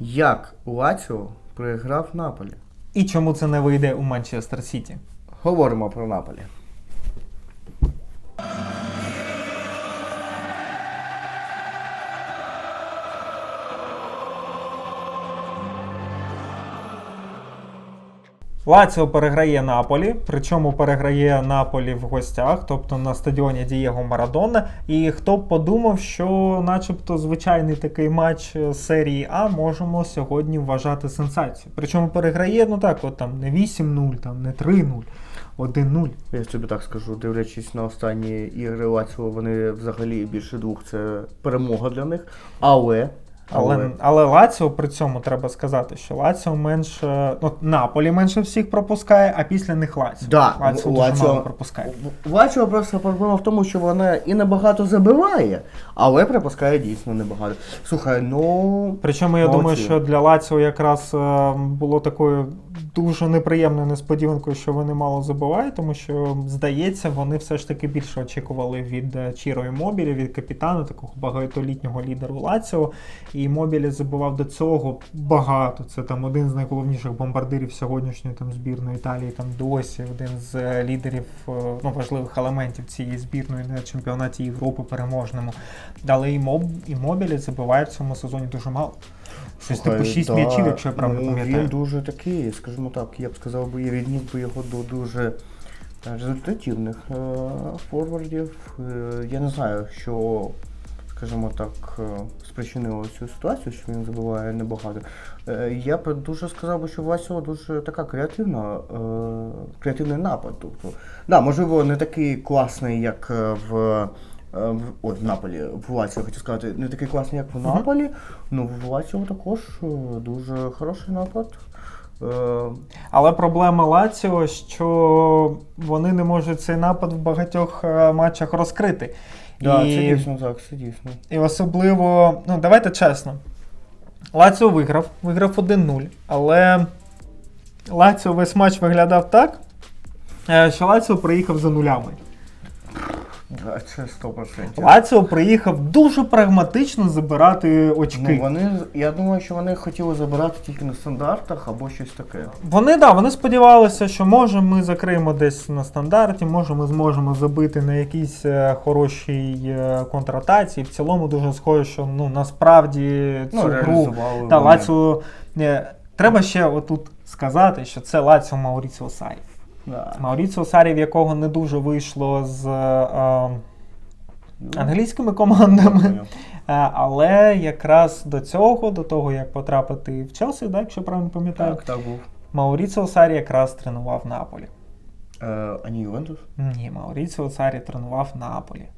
Як Лаціо проіграв Наполі? І чому це не вийде у Манчестер Сіті? Говоримо про Наполі. Лаціо переграє Наполі, причому переграє Наполі в гостях, тобто на стадіоні Дієго Марадона. І хто б подумав, що, начебто, звичайний такий матч серії А можемо сьогодні вважати сенсацією. Причому переграє, ну так, от там не 8-0, там не 3-0, 1-0. Я тобі так скажу, дивлячись на останні ігри Лаціо, вони взагалі більше двох це перемога для них. Але. Але, але Лаціо при цьому треба сказати, що Лаціо менше, ну, Наполі менше всіх пропускає, а після них Лаціо. Да, Лаціо дуже мало пропускає. Лаціо просто проблема в тому, що вона і небагато забиває, але пропускає дійсно небагато. Слухай, ну. Причому я Молодці. думаю, що для Лаціо якраз е, було такою дуже неприємною несподіванкою, що вони мало забувають, тому що, здається, вони все ж таки більше очікували від е, Чіро і Мобілі, від капітана, такого багатолітнього лідеру Лаціо. І Мобілі забував до цього багато. Це там один з найголовніших бомбардирів сьогоднішньої там збірної Італії, там досі один з е, лідерів е, ну, важливих елементів цієї збірної на чемпіонаті Європи переможному. Але і, моб, і Мобілі забиває в цьому сезоні дуже мало. Щось типу 6 да, м'ячів, якщо я правильно ну, пам'ятаю. Він дуже такий, скажімо так, я б сказав би, я відніс би його до дуже е, результативних е, форвардів. Е, я не знаю, що, скажімо так, спричинило цю ситуацію, що він забуває небагато. Я б дуже сказав би, що у Васього дуже така креативна, креативний напад. Тобто, да, можливо, не такий класний, як в. В, ой, в Наполі, в Лаціо, хочу сказати, не такий класний, як в. Наполі, ну в Лаціо також дуже хороший напад. Е, Але проблема Лаціо, що вони не можуть цей напад в багатьох е, матчах розкрити. да, і, це дійсно так, це дійсно. і особливо, ну давайте чесно. Лаціо виграв, виграв 1-0, але Лаціо весь матч виглядав так, е, що Лаціо приїхав за нулями. Да, це 100%. Лаціо приїхав дуже прагматично забирати очки. Ну, вони, я думаю, що вони хотіли забирати тільки на стандартах або щось таке. Вони да, вони сподівалися, що може ми закриємо десь на стандарті, може ми зможемо забити на якійсь е, хорошій е, контратаці. І в цілому дуже схоже, що ну насправді цю Ну, гру та. Лаціо. е, Треба ще отут сказати, що це Лаціо Мауріціо Сарі. Да. Мауріціо Сарі, в якого не дуже вийшло з е, англійськими командами. Е, Але якраз до цього, до того як потрапити в Челсі, да, якщо правильно пам'ятаю, Так, так був. Мауріціо Сарі якраз тренував Наполі. Е, а не Ювентус? Ні, Мауріціо Сарі тренував Наполі.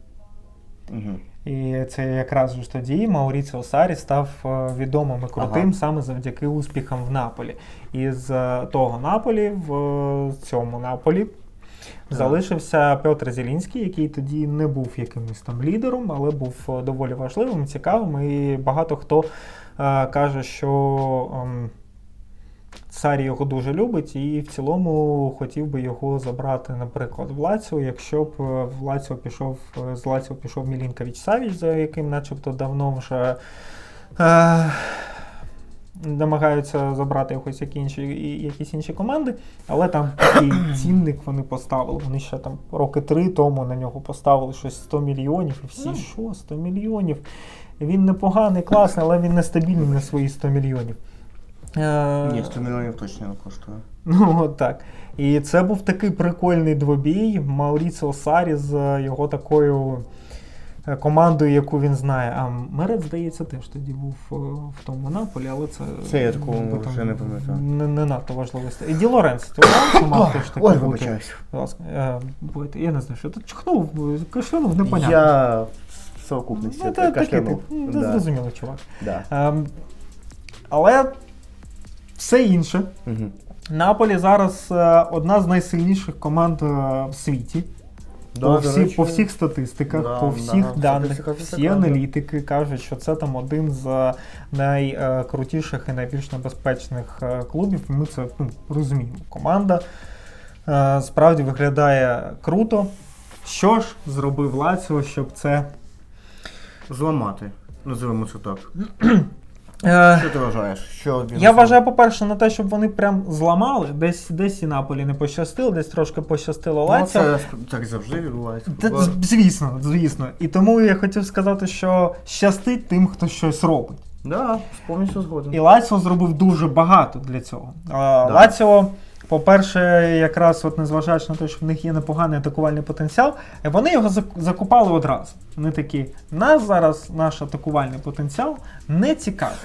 Угу. І це якраз ж тоді Мауріціо Сарі став е, відомим і крутим Ага. саме завдяки успіхам в Наполі. І з е, того Наполі в е, цьому Наполі залишився Петр Зелінський, який тоді не був якимось там лідером, але був доволі важливим, цікавим. І багато хто каже, що. Сарі його дуже любить і в цілому хотів би його забрати, наприклад, в Лаціо, якщо б е, в Лаціо пішов е, з Лаціо пішов Мілінкович Савіч, за яким начебто давно вже е, намагаються забрати якось які інші, якісь інші команди, але там такий цінник вони поставили. Вони ще там роки три тому на нього поставили щось 100 мільйонів, і всі, що 100 мільйонів? Він непоганий, класний, але він нестабільний на свої 100 мільйонів. Е, Ні, 100 мільйонів точно не коштує. Ну, от так. І це був такий прикольний двобій. Мауріціо Сарі з е, його такою е, командою, яку він знає. А Мерет, здається, теж тоді був е, в тому Наполі, але це. Це я такого бо вже не пам'ятаю. Не, не надто важливо. І Ді. Ді Лоренс мав теж таки Ой, вибачаюсь. Будь ласка, е, я не знаю, що тут чхнув, кашлянув, непонятно. Я в совокупності Ну, та, таке, ти, ну, Да. зрозуміло, чувак. Да. Ем, але все інше. Мгм. Наполі зараз е, одна з найсильніших команд е, в світі. Да, по, всі, речі, по всіх статистиках, да, по всіх да, даних, всі аналітики кажуть, що це там один з найкрутіших і найбільш небезпечних е, клубів. Ми це ну, розуміємо. Команда е, справді виглядає круто. Що ж зробив Лаціо, щоб це Зламати. Називаємо це так. Е, Що ти вважаєш? Що він Я вважаю, по-перше, на те, щоб вони прям зламали, десь, десь і Наполі не пощастило, десь трошки пощастило ну, це так завжди відбувається. Та, звісно, звісно. І тому я хотів сказати, що щастить тим, хто щось робить. Да, повністю згоден. І Лаціо зробив дуже багато для цього. Да. Лаціо, по-перше, якраз от незважаючи на те, що в них є непоганий атакувальний потенціал, вони його закупали одразу. Вони такі, нас зараз наш атакувальний потенціал не цікавий.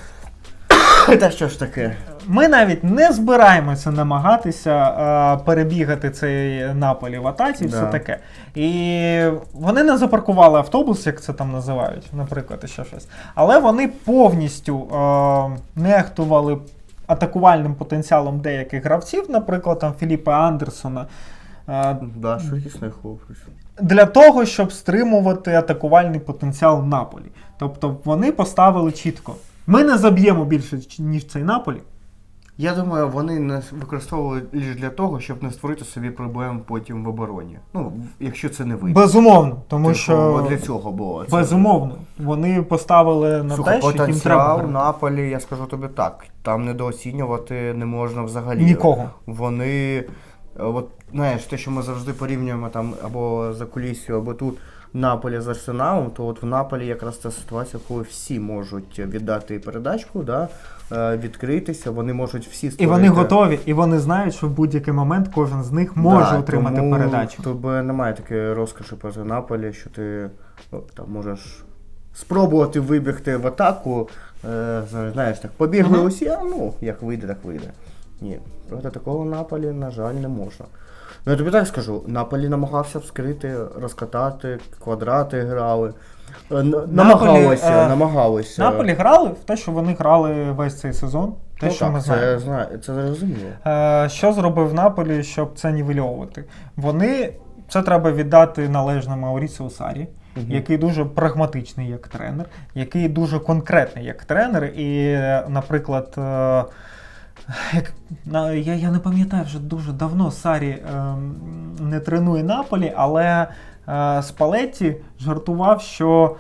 Та що ж таке? Ми навіть не збираємося намагатися е, перебігати цей наполі в атаці і все таке. І вони не запаркували автобус, як це там називають, наприклад, і ще щось. Але вони повністю е, нехтували атакувальним потенціалом деяких гравців, наприклад, там Філіпа Андерсона. е, Да, швидкісний хлопець. для того, щоб стримувати атакувальний потенціал Наполі. Тобто вони поставили чітко. Ми не заб'ємо більше, ніж цей Наполі. Я думаю, вони не використовували лише для того, щоб не створити собі проблем потім в обороні. Ну, якщо це не вийде. Безумовно, тому Типу, що для цього було. це. безумовно вони поставили на Слухай, те, що їм треба потенціал грати. Наполі, я скажу тобі так. Там недооцінювати не можна взагалі. нікого. Вони, е, от знаєш, те, що ми завжди порівнюємо там або за кулісю, або тут Наполі з Арсеналом, то от в Наполі якраз та ситуація, коли всі можуть віддати передачку, да, е, відкритися, вони можуть всі І вони готові, і вони знають, що в будь-який момент кожен з них може Да, отримати тому передачу. Тобі немає такої розкоші проти Наполі, що ти там можеш спробувати вибігти в атаку. Е, знаєш, так, побігли усі, а ну, як вийде, так вийде. Ні, проти такого Наполі, на жаль, не можна. Ну я тобі так скажу, Наполі намагався вскрити, розкатати, квадрати грали. Е, Намагалися, е, намагалися. Наполі грали в те, що вони грали весь цей сезон. Те, Ну, що так, ми це, знаємо. знаю, це зрозуміло. Е, Що зробив Наполі, щоб це нівельовувати? Вони це треба віддати належне Мауріціо Сарі, Мгм. який дуже прагматичний як тренер, який дуже конкретний як тренер. І, наприклад, як, я, я не пам'ятаю вже дуже давно Сарі ем, не тренує Наполі, але е, Спалетті жартував, що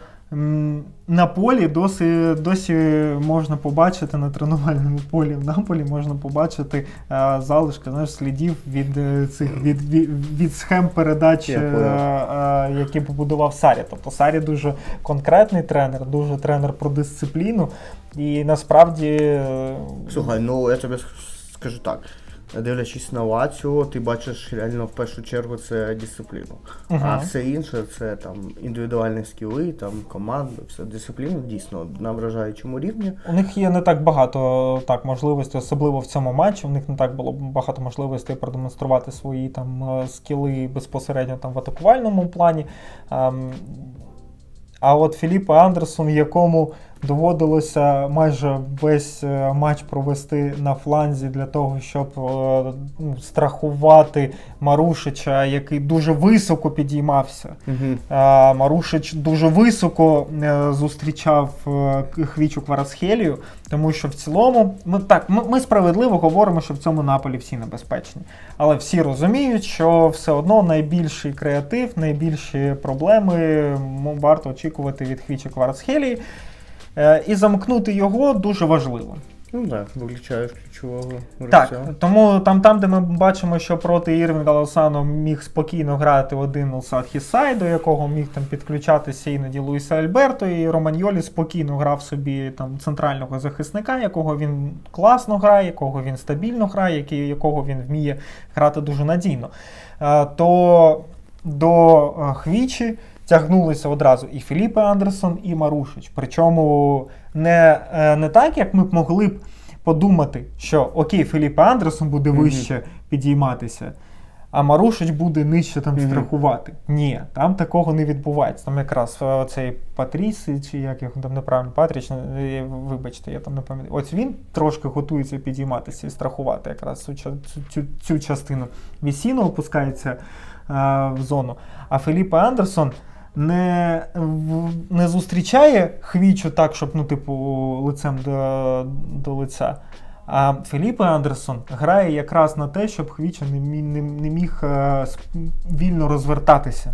на полі досі, досі можна побачити на тренувальному полі в Наполі можна побачити е, залишки знаєш, слідів від е, цих від, від, від схем передач, е, е, які побудував Сарі. Тобто Сарі дуже конкретний тренер, дуже тренер про дисципліну. І насправді е, Слухай, ну я тобі скажу так. Дивлячись на Лаціо, ти бачиш реально в першу чергу це дисципліну. А все інше це там індивідуальні скіли, там команда, все дисципліна дійсно на вражаючому рівні. У них є не так багато так можливостей, особливо в цьому матчі. У них не так було багато можливостей продемонструвати свої там е, скіли безпосередньо там в атакувальному плані. А от Філіпа Андерсон, якому доводилося майже весь е, матч провести на фланзі для того, щоб е, ну, страхувати Марушича, який дуже високо підіймався. Угу. Е, Марушич дуже високо е, зустрічав е, Хвічу Кварасхелію, тому що в цілому, ми так, ми, ми справедливо говоримо, що в цьому наполі всі небезпечні. Але всі розуміють, що все одно найбільший креатив, найбільші проблеми варто очікувати від Хвічі Кварцхелії. Е, І замкнути його дуже важливо. Ну так, виключаєш ключового Так, тому там, там, де ми бачимо, що проти Ірвінга Лосано міг спокійно грати один Улсат Хісай, до якого міг там підключатися іноді Луїса Альберто, і Романьолі спокійно грав собі там центрального захисника, якого він класно грає, якого він стабільно грає, якого він вміє грати дуже надійно. Е, То до е, Хвічі тягнулися одразу і Філіппе Андерсон, і Марушич. Причому не, е, не так, як ми б могли б подумати, що окей, Філіппе Андерсон буде вище підійматися, а Марушич буде нижче там Мгм. страхувати. Ні, там такого не відбувається. Там якраз е, цей Патріс, чи як його там неправильно, Патріч, е, вибачте, я там не пам'ятаю. Ось він трошки готується підійматися і страхувати якраз цю, цю, цю, цю частину. Вісіно опускається е, в зону, а Філіппе Андерсон. Не, не зустрічає хвічу так, щоб, ну, типу, лицем до, до лиця. А Філіппе Андерсон грає якраз на те, щоб Хвіча не, мі- не, не міг е, вільно розвертатися.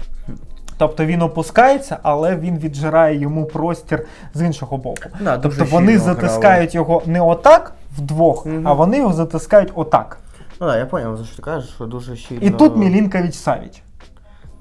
Тобто він опускається, але він віджирає йому простір з іншого боку. Да, тобто вони затискають його не отак вдвох, Мгм. а вони його затискають отак. Ну так, я зрозумів, за що ти кажеш, що дуже щільно. І тут Мілінкович Савіч.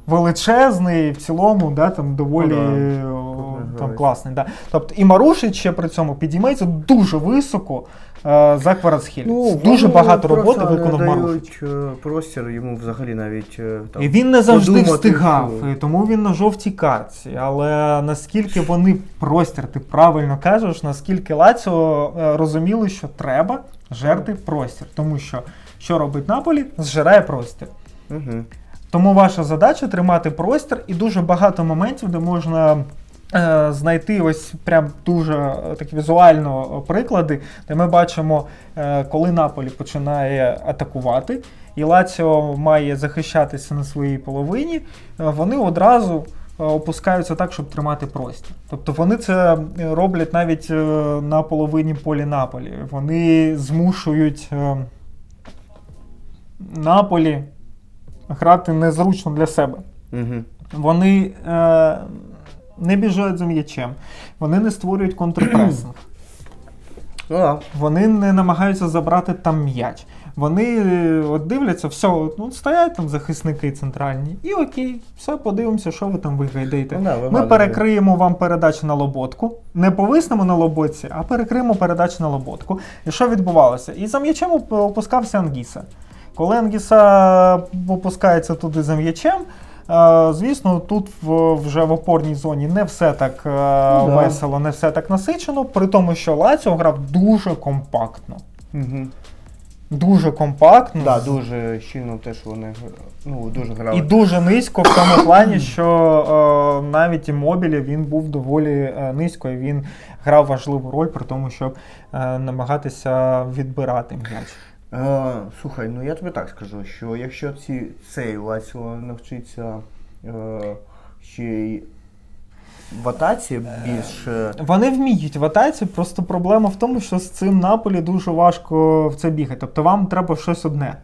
Величезний, в цілому, да, там доволі Ну Тут не там, класний. Да. Тобто і Марушич ще при цьому підіймається дуже високо е, за Кварацхіль. дуже Ну, вони багато роботи виконав Марушич. е, простір йому взагалі навіть е, там. І він не завжди подумати, встигав, що- і тому він на жовтій картці. Але наскільки вони простір, ти правильно кажеш, наскільки Лаціо е, розуміли, що треба жерти простір. Тому що що робить Наполі? Зжирає простір. Угу. Тому ваша задача тримати простір і дуже багато моментів, де можна. е, Знайти ось прям дуже е, такі візуально е, приклади, де ми бачимо, коли Наполі починає атакувати, і Лаціо має захищатися на своїй половині, вони одразу опускаються так, щоб тримати простір. Тобто вони це роблять навіть на половині полі Наполі. Вони змушують Наполі грати незручно для себе. Угу. Вони е, не біжать за м'ячем, вони не створюють контрпресинг, Ну вони не намагаються забрати там м'яч. Вони е, от дивляться, все, ну, стоять там захисники центральні, і окей, все, подивимося, що ви там виграєте. Ну, да, Ми перекриємо вам передачу на лоботку. Не повиснемо на лоботці, а перекриємо передачу на лоботку. І що відбувалося? І за м'ячем опускався Ангіса. Коли Ангіса опускається туди за м'ячем, е, звісно, тут вже в опорній зоні не все так е, Ну, да. весело, не все так насичено, при тому, що Лаціо грав дуже компактно. Угу. Дуже компактно. Да, дуже щільно теж вони ну, дуже грали. І дуже низько в тому плані, що е, навіть і мобілі він був доволі е, низько, і він грав важливу роль при тому, щоб е, намагатися відбирати м'яч. Е, слухай, ну я тобі так скажу, що якщо ці, цей Лаціо навчиться е, ще й в атаці більш. е, Вони вміють в атаці, просто проблема в тому, що з цим Наполі дуже важко в це бігати. Тобто вам треба щось одне.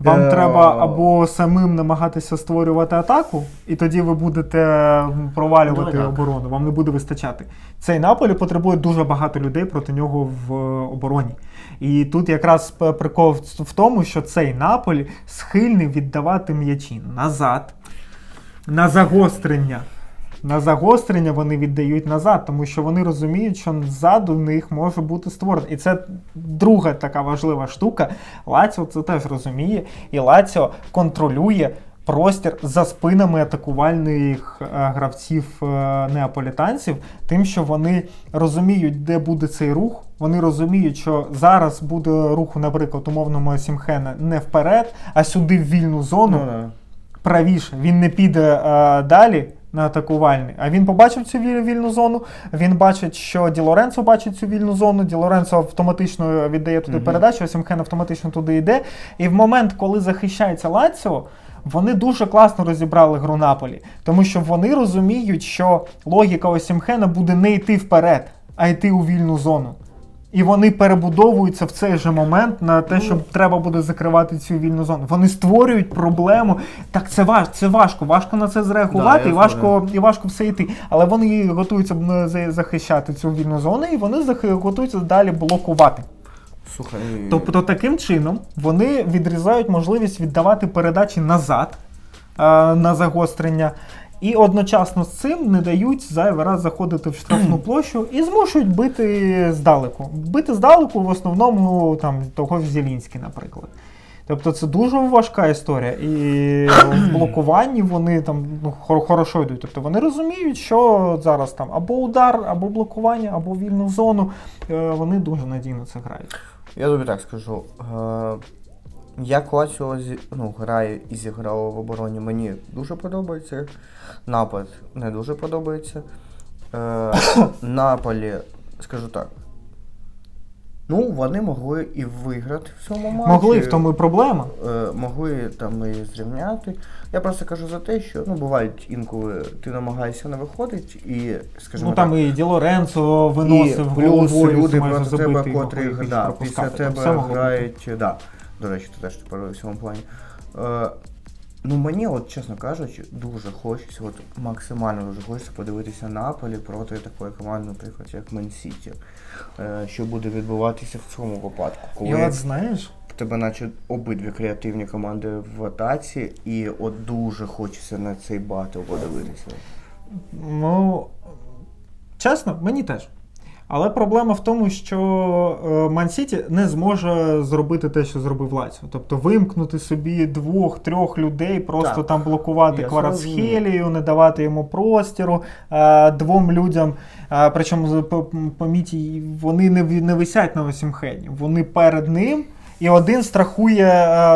Вам Е, треба або самим намагатися створювати атаку, і тоді ви будете провалювати Ну, оборону, вам не буде вистачати. Цей Наполі потребує дуже багато людей проти нього в е, обороні. І тут якраз прикол в- в тому, що цей Наполі схильний віддавати м'ячі назад, на загострення. На загострення вони віддають назад, тому що вони розуміють, що ззаду в них може бути створено. І це друга така важлива штука. Лаціо це теж розуміє, і Лаціо контролює простір за спинами атакувальних е, гравців е, неаполітанців, тим, що вони розуміють, де буде цей рух. Вони розуміють, що зараз буде рух, наприклад, умовному Сімхена не вперед, а сюди в вільну зону Ну, правіше, він не піде е, далі на атакувальний, а він побачив цю вільну зону. Він бачить, що Ді Лоренцо бачить цю вільну зону. Ді Лоренцо автоматично віддає туди Мгм. передачу, а Сімхен автоматично туди йде. І в момент, коли захищається Лаціо, вони дуже класно розібрали гру Наполі, тому що вони розуміють, що логіка Осімхена буде не йти вперед, а йти у вільну зону. І вони перебудовуються в цей же момент на те, що треба буде закривати цю вільну зону. Вони створюють проблему. Так це важ, це важко. Важко на це зреагувати, Да, і важко, і важко все йти. Але вони готуються захищати цю вільну зону, і вони готуються далі блокувати. Слухай. Тобто таким чином вони відрізають можливість віддавати передачі назад а, на загострення. І одночасно з цим не дають зайвий раз заходити в штрафну площу і змушують бити здалеку. Бити здалеку в основному там того ж Зелінський, наприклад. Тобто це дуже важка історія. І в блокуванні вони там ну, хор- хорошо йдуть. Тобто вони розуміють, що зараз там або удар, або блокування, або вільну зону. Е, Вони дуже надійно це грають. Я тобі так скажу. Як Лаціо ну, грає і зіграло в обороні, мені дуже подобається. Напад не дуже подобається. Е, Наполі, скажу так. Ну, вони могли і виграти в цьому матчі. Могли, в тому і проблема. Е, могли там і зрівняти. Я просто кажу за те, що ну бувають інколи ти намагаєшся не виходити і, скажімо Ну так, там і Ді Лоренцо виносив і плюс головою, люди проти тебе, котрі да, після тебе грають. Да, до речі, ти теж тепер у цьому плані. Е, Ну мені, от чесно кажучи, дуже хочеться, от максимально дуже хочеться подивитися Наполі проти такої команди, наприклад, як Мен Сіті. Е, що буде відбуватися в цьому випадку, коли І от знаєш, в тебе наче обидві креативні команди в атаці, і от дуже хочеться на цей батл подивитися. ну чесно, мені теж. Але проблема в тому, що Ман-Сіті не зможе зробити те, що зробив Лаціо. Тобто вимкнути собі двох-трьох людей, просто Так. там блокувати Кварацхелію, не давати йому простіру двом людям. Причому з- по- вони не, не висять на Осімхені. Вони перед ним, і один страхує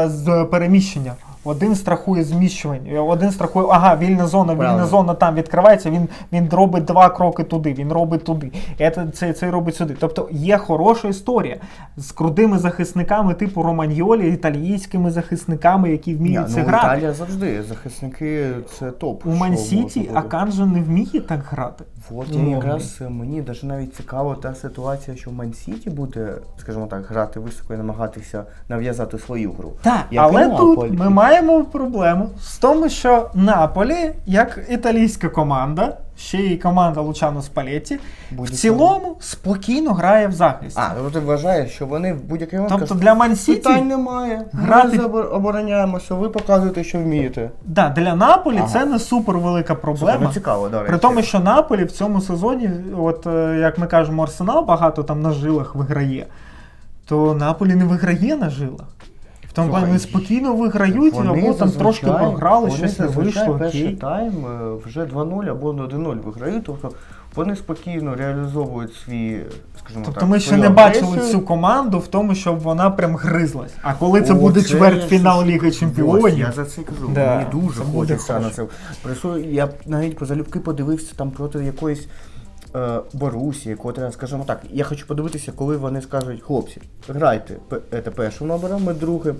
з переміщення. Один страхує зміщування, один страхує, ага, вільна зона, вільна Правильно. зона там відкривається, він, він робить два кроки туди, він робить туди, це, це, це робить сюди. Тобто є хороша історія з крутими захисниками, типу Романьолі, італійськими захисниками, які вміють Ні, це ну, грати. Італія завжди. Захисники це топ. У Ман-Сіті буде. Не вміє так грати. От Ну, я якраз е, мені даже навіть цікава та ситуація, що Ман Сіті буде, скажімо так, грати високо і намагатися нав'язати свою гру. Так, Як але тут ми маємо проблему з тому, що Наполі, як італійська команда, ще й команда Лучано Спалетті, в цілому спокійно грає в захисті. А, ну ти вважаєш, що вони в будь-який момент тобто кажуть, для Ман-Сіті питань немає. грати- Ми забор- обороняємося, ви показуєте, що вмієте. Да, для Наполі Ага. це не супер велика проблема. Слухай, ну, цікаво, до речі. При тому, що Наполі в цьому сезоні, от е, як ми кажемо, Арсенал багато там на жилах виграє, то Наполі не виграє на жилах. Тому Слухай, вони спокійно виграють, Вони або там трошки програли, вони щось не зазвичай вийшло. перший Окей. тайм е, вже 2-0 або 1-0 виграють, тобто вони спокійно реалізовують свій, скажімо Тобто так, ми ще свою не бачили агресію. цю команду в тому, щоб вона прям гризлась. А коли це О, буде це чвертьфінал Ліги Ось, Чемпіонів, я за це кажу. Да, Мені дуже це буде хочеться на це. Я навіть позалюбки подивився там проти якоїсь е, Борусії, котра, скажімо так, я хочу подивитися, коли вони скажуть, хлопці, грайте це першим номером, ми другим.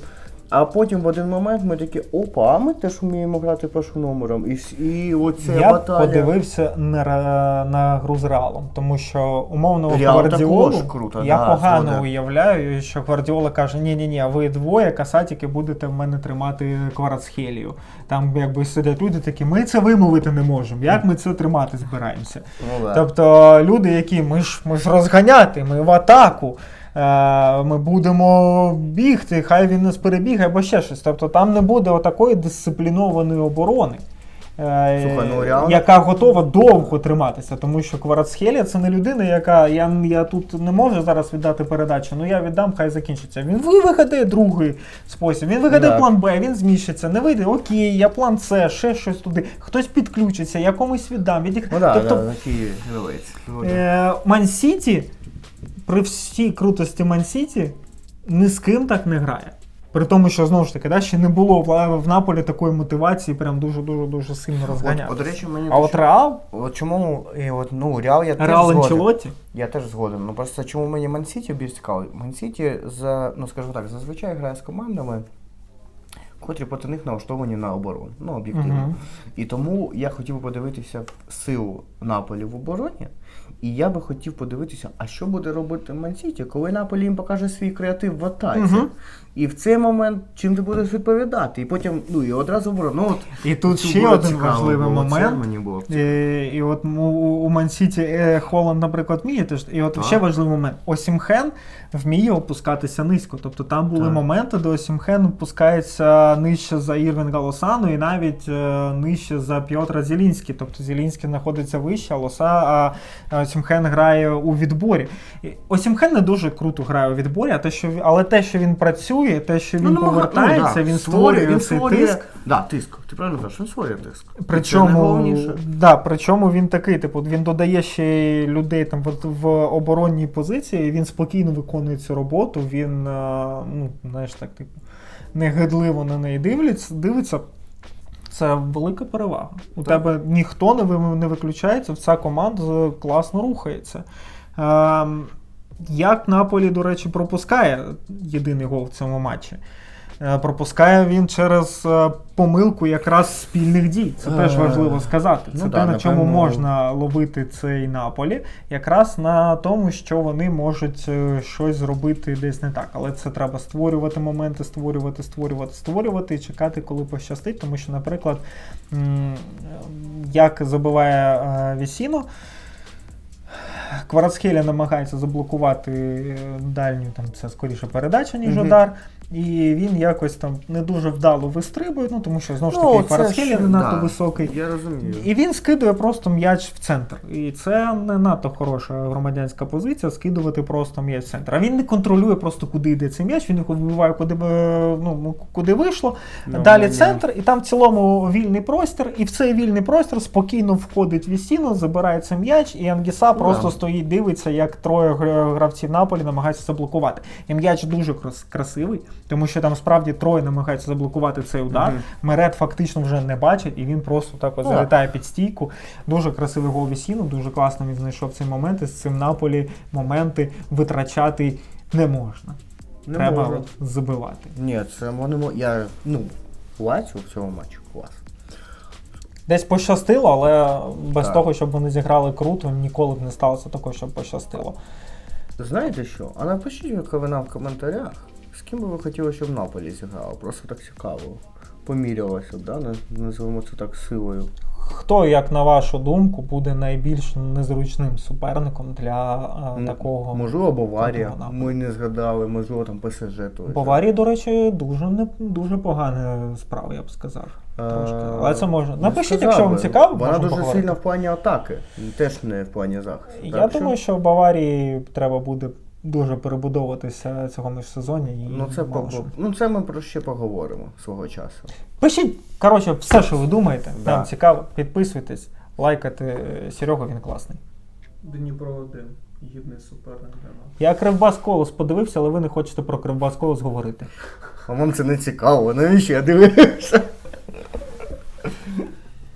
А потім в один момент ми такі, опа, а ми теж вміємо грати першим номером. І, і оця я баталія. подивився на, на гру з Реалом, тому що умовного Реал Гвардіолу круто, я да, погано згоден. уявляю, що Гвардіола каже: ні, ні, ні, ви двоє касатіки будете в мене тримати Кварацхелію. Там якби сидять люди такі, ми це вимовити не можемо. Як ми це тримати збираємося? Ну, да. Тобто люди, які ми ж ми ж розганяти, ми в атаку. Е, Ми будемо бігти, хай він нас перебігає або ще щось. Тобто там не буде отакої дисциплінованої оборони, е, Слухай, ну, реально- яка готова довго триматися. Тому що Кварацхелія це не людина, яка я, я тут не можу зараз віддати передачу, ну я віддам, хай закінчиться. Він ви- вигадає другий спосіб, він вигадає Так. план Б, він зміщиться, не вийде, окей, я план С, ще щось туди. Хтось підключиться, я комусь віддам. Відік... Ну да, тобто, да, гравець. Е, Ман-Сіті, при всій крутості Ман-Сіті, ні з ким так не грає. При тому, що знову ж таки, да, ще не було в, Наполі такої мотивації, прям дуже дуже дуже сильно От, розганяти. от, до речі, мені А от Реал, От чому і от, ну, Реал я теж Реал згоден. Я теж згоден. Ну просто чому мені Мансіті більш цікаво? Мансіті за, ну скажімо так, зазвичай грає з командами, котрі проти них налаштовані на оборону. Ну, об'єктивно. Мгм. І тому я хотів би подивитися силу Наполі в обороні. І я би хотів подивитися, а що буде робити Мансіті, коли Наполі їм покаже свій креатив в атаці. Мгм. І в цей момент чим ти будеш відповідати? І потім, ну і одразу оборона. Ну, от, І тут ще один цікаво важливий момент. мені було І, і от у, у Ман-Сіті е, Холланд, наприклад, вміє теж. І от Так. ще важливий момент. Осімхен вміє опускатися низько. Тобто там були Так. моменти, де Осімхен опускається нижче за Ірвінга Лосану і навіть е, нижче за Пьотра Зілінський. Тобто Зілінський знаходиться вище, а Лоса, а Осімхен грає у відборі. Осімхен не дуже круто грає у відборі, а те, що але те, що він працює, те, що він Ну, повертається, ну, да, він створює він цей створює- тиск. Да, тиск. Ти правильно кажеш, він створює тиск. Причому, да, причому він такий, типу, він додає ще людей там в, в оборонній позиції, він спокійно виконує цю роботу, він, е, ну, знаєш, так, типу, негидливо на неї дивляться, дивиться. Це велика перевага. У Так. тебе ніхто не, не виключається, вся команда класно рухається. Ем, як Наполі, до речі, пропускає єдиний гол в цьому матчі? Е, Пропускає він через е, помилку якраз спільних дій. Це теж Е, важливо сказати. Це ну те, да, на чому напевно. можна ловити цей наполі, якраз на тому, що вони можуть щось зробити десь не так. Але це треба створювати моменти, створювати, створювати, створювати і чекати, коли пощастить. Тому що, наприклад, як забиває Вісіно. Кварацхелія намагається заблокувати е, дальню, там це скоріше передача, ніж Мгм. удар. І він якось там не дуже вдало вистрибує, ну тому що знову ж таки Ну, ж- не надто да, високий. Я розумію. І він скидує просто м'яч в центр. І це не надто хороша громадянська позиція скидувати просто м'яч в центр. А він не контролює просто, куди йде цей м'яч, він його вибиває, куди, ну, куди вийшло. Ну, Далі ну, центр, і там в цілому вільний простір, і в цей вільний простір спокійно входить Вісіно, забирається м'яч, і Ангіса Ну, просто. Стоїть, дивиться, як троє гравців Наполі намагаються заблокувати. І м'яч дуже крас- красивий, тому що там справді троє намагаються заблокувати цей удар. Мгм. Мерет фактично вже не бачить, і він просто так от Ну, залітає під стійку. Дуже красивий гол Вісіно, дуже класно він знайшов цей момент. І з цим Наполі моменти витрачати не можна. Не Треба можу. от забивати. Ні, це вони я ну Лаціо в цьому матчі клас. Десь пощастило, але без Так. того, щоб вони зіграли круто, ніколи б не сталося такого, щоб пощастило. Знаєте що? А напишіть ви нам в коментарях, з ким би ви хотіли, щоб Наполі зіграло. Просто так цікаво. Помірялося, да? наз- називаємо це так силою. Хто, як на вашу думку, буде найбільш незручним суперником для М, такого? Можливо, Баварія. Ми не згадали, можливо, там ПСЖ той. же. Баварії, до речі, дуже не дуже погана справа, я б сказав. Трошки. Е, Але це можна. не Напишіть, сказав якщо вам би. цікаво, Вона можемо дуже поговорити. сильна в плані атаки, теж не в плані захисту. Я Так думаю, що Баварії треба буде дуже перебудовуватися цього міжсезоння. І Ну це, мало по, що. ну це ми про ще поговоримо свого часу. Пишіть, коротше, все, що ви думаєте. Да. Нам цікаво. Підписуйтесь, лайкайте Серегу, він класний. Дніпро 1. Гідний суперник для нас. Я Кривбас Колос подивився, але ви не хочете про Кривбас Колос говорити. А вам це не цікаво, навіщо я дивився?